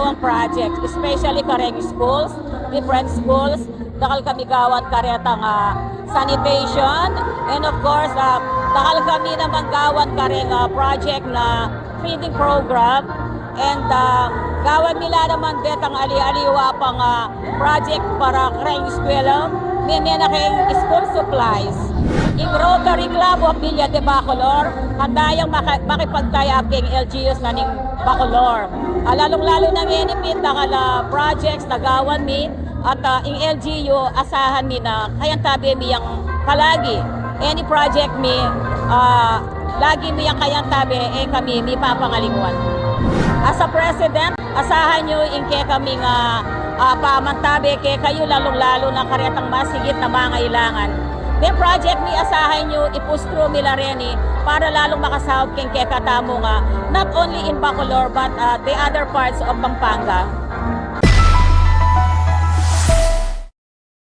among projects, especially kareng schools, different schools, dakal kami gawan karetang ah, sanitation, and of course, uh, dakal kami naman gawan kareng ah, project na feeding program, and uh, gawan nila naman detang ali-aliwa pang ah, project para kareng eskwela, may may school supplies. Ing Rotary Club of Villa de Bacolor, handayang makipagtayaking LGUs na ning Bacolor. Ah, Lalong-lalo na nginipit na kala projects na gawan mi at ah, ing LGU asahan mi na kayang tabi mi yang palagi. Any project mi, ah, lagi mi yang kayang tabi, eh kami mi papangalinguan. As a president, asahan nyo inke kami nga uh, pamantabi kay kayo lalong-lalo na karetang masigit na mga ilangan. May project ni asahan nyo ipustro nila rin para lalong makasahod king kay katamo nga not only in Bacolor but uh, the other parts of Pampanga.